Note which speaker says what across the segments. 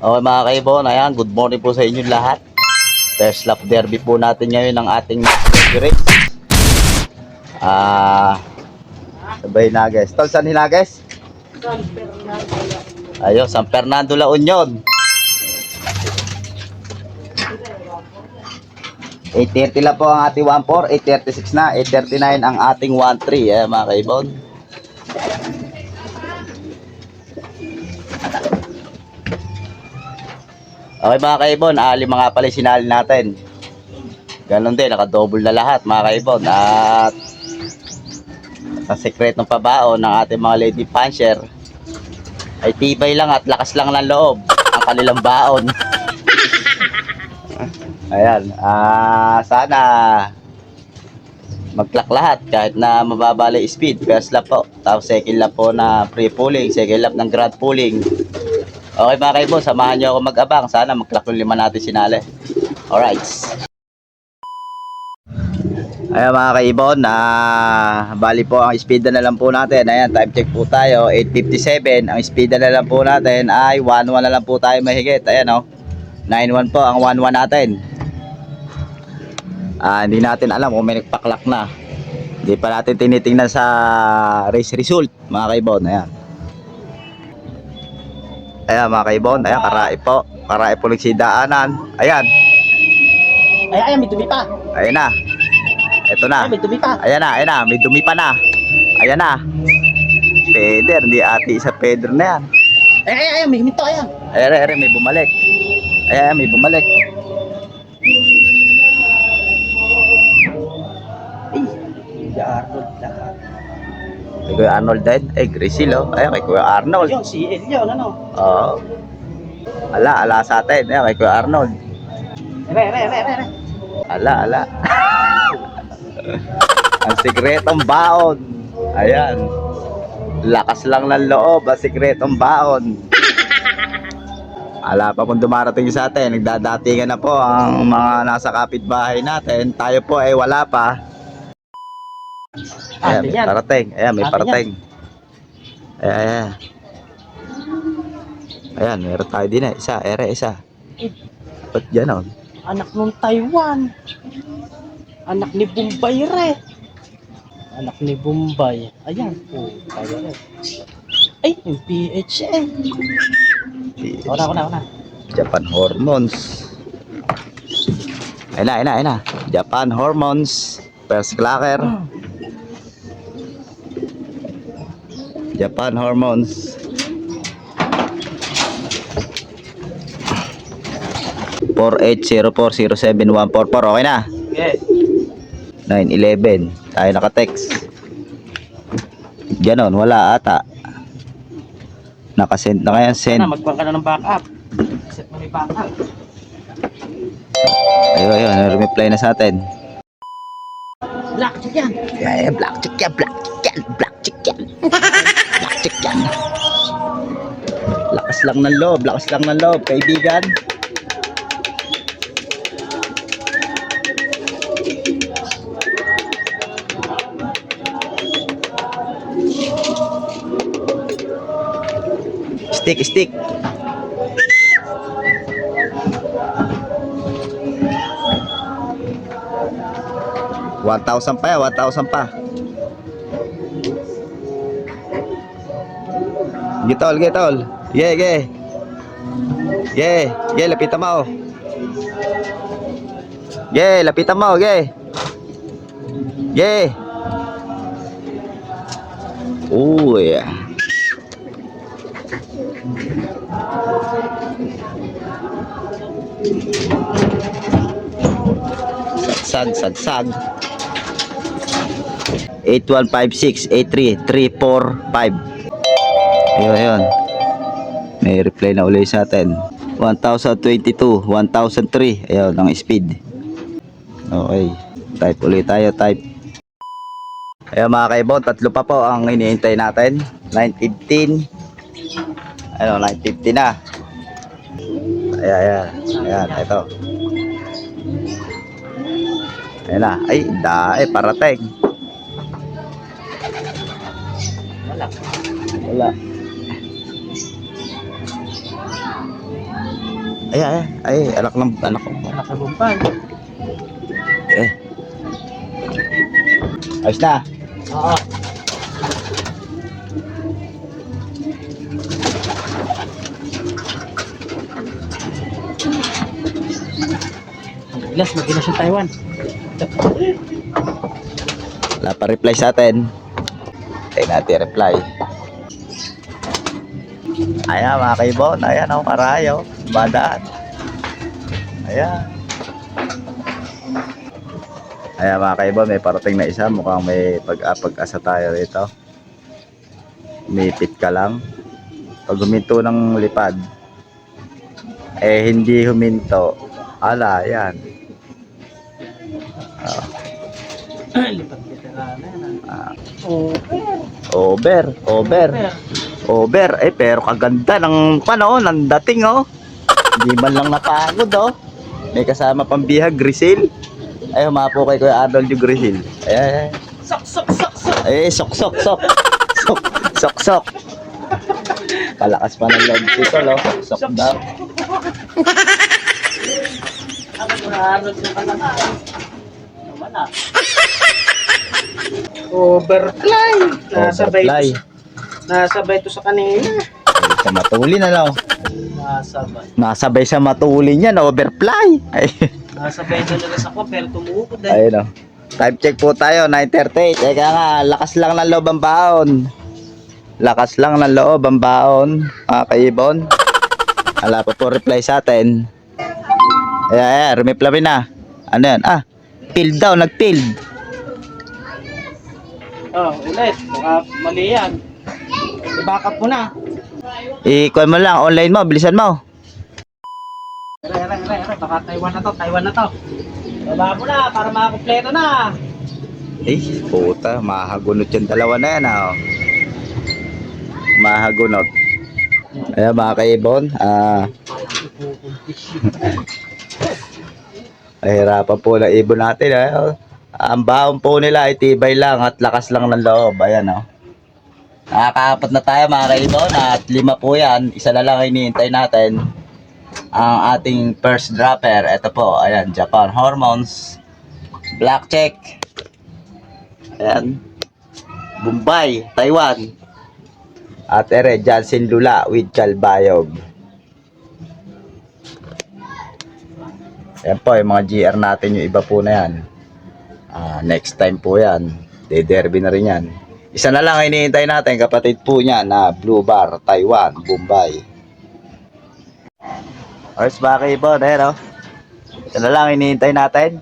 Speaker 1: Okay mga kaibon, ayan, good morning po sa inyo lahat. First lap derby po natin ngayon ng ating next race. Ah, sabay Nages. Tol, saan Hinages? Ayo, San Fernando La Union. 8.30 lang po ang ating 1.4, 8.36 na, 8.39 ang ating 1.3, eh, mga kaibon. Okay mga kaibon, ah, lima nga pala sinali natin. Ganon din, naka-double na lahat mga kaibon. At sa sekretong pabaon ng ating mga lady puncher ay tibay lang at lakas lang ng loob ang kanilang baon. Ayan, ah sana mag-clock lahat kahit na mababa lang yung speed. First lap po. Tapos second lap po na free pulling. Second lap ng grad pulling. Okay mga kaibon, samahan nyo ako mag-abang. Sana mag-clock yung lima natin sinali. Alright. Ayan mga kaibon, na bali po ang speed na lang po natin. Ayan, time check po tayo, 8.57. Ang speed na lang po natin ay 1.1 na lang po tayo mahigit. Ayan o, 9.1 po ang 1.1 natin. Ah, hindi natin alam kung may nagpaklak na. Hindi pa natin tinitingnan sa race result, mga kaibon. Ayan. Ayan mga kaibon, ayan karai po. Karai po nagsidaanan. Ayan,
Speaker 2: Ay, ay, may dumi pa.
Speaker 1: ayan na. Ito na.
Speaker 2: Ay, may dumi pa.
Speaker 1: Ayan na, ayan na, may dumi pa na. Ayan na. Peder, hindi ati sa Pedro na yan.
Speaker 2: Ay, ay, ay, may huminto, ayan.
Speaker 1: Ayan, ayan, may bumalik. Ayan, ayan, may bumalik. Kay Kuya Arnold din. Eh, Grisil, oh. Ayan, kay Kuya Arnold.
Speaker 2: Yun, si El yun, ano?
Speaker 1: Oo. Ala, ala sa atin. Ayan, kay Kuya Arnold.
Speaker 2: Ere, ere, ere, ere.
Speaker 1: Ala, ala. ang sikretong baon. Ayan. Lakas lang ng loob, ang sikretong baon. Ala pa kung dumarating sa atin, nagdadatingan na po ang mga nasa kapitbahay natin. Tayo po ay wala pa. Ayan, may parating. Ayan, may parating. Ayan, ayan. Ayan, meron tayo din eh. Isa, ere, isa. Ba't ganon?
Speaker 2: Anak nung Taiwan. Anak ni Bombay re. Anak ni Bombay. Ayan, po. Tayo re. Ay, yung PHA. Ako na, ako na, ako na.
Speaker 1: Japan Hormones. Ayun na, ayun na, ayun na. Japan Hormones. First clacker. Japan Hormones. Four eight zero four zero seven one four four. Okay na.
Speaker 2: Okay.
Speaker 1: 911. Tayo naka-text. Ganon, wala ata. Nakasend na kaya send.
Speaker 2: Sana, magkuhan ka na ng backup. Set mo may backup.
Speaker 1: Ayun, ayun. Reply na sa atin.
Speaker 2: Black, check yan.
Speaker 1: Yeah, black chick yan, black chick yan, black chick yan. black Lang ng loob, lakas lang ng loob, kaibigan. Stick, stick. One thousand pa one thousand pa. Gitol, gitol. Ge, ge. Ge, ge, lapitan mo. Ge, lapitan mo, ge. Ge. Oh, yeah. Sagsag, sagsag. 8156-83-345 Ayun, ayun May reply na ulit sa atin. 1022 1003 Ayun, ang speed. Okay Type ulit tayo, type. Ayun mga kaibon, tatlo pa po ang iniintay natin. 915 Ayun, 950 na. Ayan, ayan Ayan, ito. Ayan na, ay, dae, parating.
Speaker 2: Wala.
Speaker 1: Wala. Ay, ay, ay, anak ng, anak ko.
Speaker 2: Anak ni Bombay.
Speaker 1: Eh. Ayos na.
Speaker 2: Oo. Gilas, mag-gilas yung Taiwan.
Speaker 1: Wala pa reply sa atin. Tayo natin reply. Ayan mga kaibon. Ayan ako karayo. Badaan. Ayan. Ayan mga kaibon. May parating na isa. Mukhang may pag-apag-asa tayo rito. Umipit ka lang. Pag huminto ng lipad, eh hindi huminto. Ala, yan.
Speaker 2: Lipat veterana yan.
Speaker 1: Ah,
Speaker 2: Oo.
Speaker 1: over, over. Over, eh pero kaganda ng panahon, ng dating oh. Hindi man lang napagod oh. May kasama pang bihag, grisil. Ay, humapo kay Kuya Arnold yung grisil. Ay, ay, ay.
Speaker 2: Sok, sok, sok, sok.
Speaker 1: Ay, sok, sok, sok. Sok, sok, sok. Palakas pa ng loob dito, no? Sok, sok daw.
Speaker 2: Overfly.
Speaker 1: Overfly.
Speaker 2: ito, nasabay ito sa kanina.
Speaker 1: Sa matuli na lang.
Speaker 2: Nasabay.
Speaker 1: Nasabay sa matuli niya, na overfly. Ay,
Speaker 2: Nasabay ito nila sa ko pero tumuukod eh.
Speaker 1: ayun oh. Time check po tayo, 9.38. Teka nga, lakas lang ng loob ang baon. Lakas lang ng loob ang baon, mga kaibon. Wala pa po reply sa atin. Ayan, ayan, rumipla na. Ano yan? Ah, field daw, nag-field.
Speaker 2: Oh, ulit. Baka mali yan. I-backup mo na.
Speaker 1: I-call mo lang, online mo, bilisan mo.
Speaker 2: Ere, ere, ere, ere. Baka Taiwan na to, Taiwan na to. Baba mo na para makakompleto na.
Speaker 1: Eh, puta, mahagunot yung dalawa na yan, ah. oh. Mahagunot. Ayan, mga kaibon, ah, Ahirapan po na ibon natin. Eh. Ang baon po nila ay tibay lang at lakas lang ng loob. Ayan o. Oh. Nakakaapat na tayo mga kaibon at lima po yan. Isa na lang ang iniintay natin. Ang ating first dropper. Ito po. Ayan. Japan Hormones. Black check. Ayan. Bombay. Taiwan. At ere. Jansen Lula with Calbayog. Ayan po, yung mga GR natin, yung iba po na yan. Ah, next time po yan. De-derby na rin yan. Isa na lang ang hinihintay natin, kapatid po niya na Blue Bar, Taiwan, Bombay. Ors ba kayo po? Ayan o. Isa na lang ang hinihintay natin.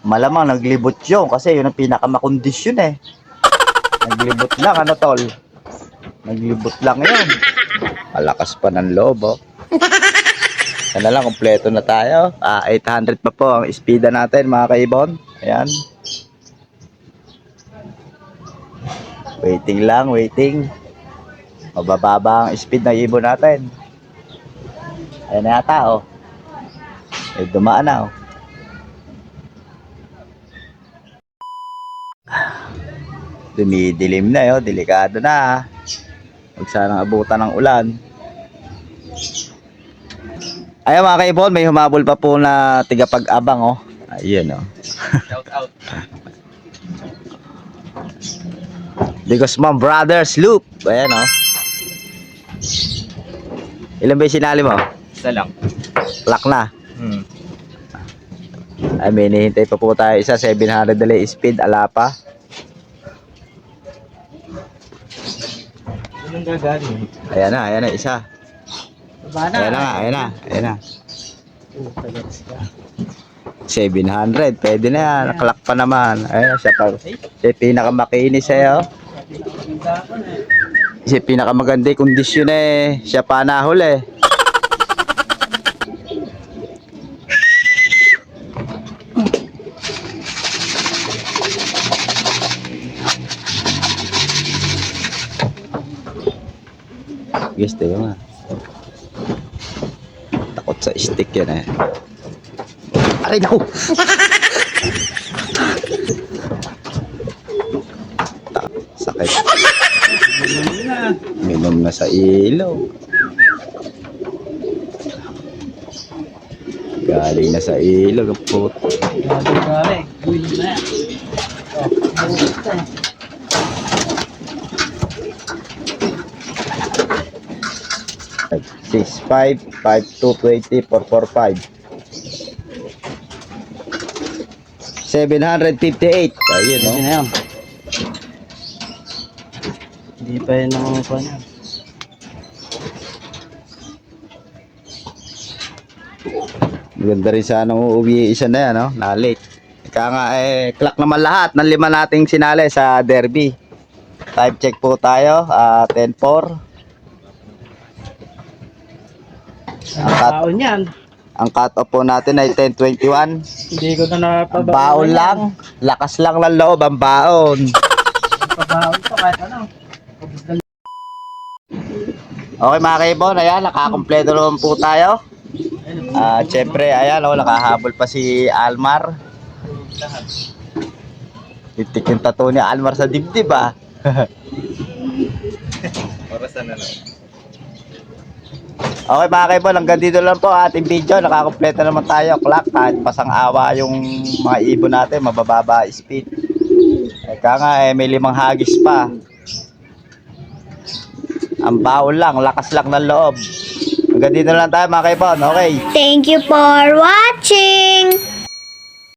Speaker 1: Malamang naglibot yun kasi yun ang pinakamakondisyon eh. Naglibot lang, ano tol? Naglibot lang yun. Malakas pa ng loob oh. Yan na lang, kompleto na tayo. Ah, 800 pa po ang speeda natin mga kaibon. Ayan. Waiting lang, waiting. Mabababa ang speed ng ibon natin. Ayan na yata, oh. Ay, dumaan na, oh. Dumidilim na, oh. Delikado na, ah. Huwag sanang abutan ng ulan. Ayan mga kaibon, may humabol pa po na tigapag-abang oh. Ayun oh. The Guzman Brothers Loop. Ayan oh. Ilan ba yung sinali mo?
Speaker 2: Isa lang.
Speaker 1: Lock na.
Speaker 2: Hmm.
Speaker 1: Ay, may hinihintay pa po tayo isa. 700 dali speed. Ala pa.
Speaker 2: Anong gagawin?
Speaker 1: Ayan na, ayan na isa.
Speaker 2: Baba na.
Speaker 1: Ayan na nga, ayan na. Ayan na.
Speaker 2: Oh, tagats ka.
Speaker 1: 700. Pwede na yan. Clock pa naman. Ayan, siya pa. Siya pinakamakinis sa'yo.
Speaker 2: Eh.
Speaker 1: Yung pinakamaganda yung kondisyon eh. Siya pa nahuli. Guys, tayo nga. Takot sa stick yan eh. Aray, naku! Sakit. Minom na sa ilaw. Galing na sa ilog. ang.
Speaker 2: Galing galing. Na.
Speaker 1: Six five five two twenty four four five. Seven hundred fifty eight. Ayun no.
Speaker 2: Yan. Hindi pa yun ang pa niya.
Speaker 1: Maganda rin sana uuwi isa na yan, no? Na late. Kaya nga, eh, clock naman lahat ng lima nating sinali sa derby. Time check po tayo, ah 10-4. Ang, cut,
Speaker 2: Baon yan.
Speaker 1: ang cut off po natin ay 10-21.
Speaker 2: Hindi ko na
Speaker 1: Ang
Speaker 2: napabaon.
Speaker 1: baon lang, lakas lang ng loob ang baon.
Speaker 2: Pabaon pa kahit ano.
Speaker 1: Okay mga kaibon, ayan, nakakompleto naman po tayo. Ah, syempre, ayan, oh, nakahabol pa si Almar. Titik yung tattoo ni Almar sa dibdib ah. Okay mga kaibon, hanggang dito lang po ating video. Nakakompleto naman tayo. Clock, kahit pasang awa yung mga ibon natin, mabababa speed. Eka nga eh, may limang hagis pa. Ang baon lang, lakas lang ng loob. Hanggang dito lang tayo mga kaibon. Okay.
Speaker 3: Thank you for watching.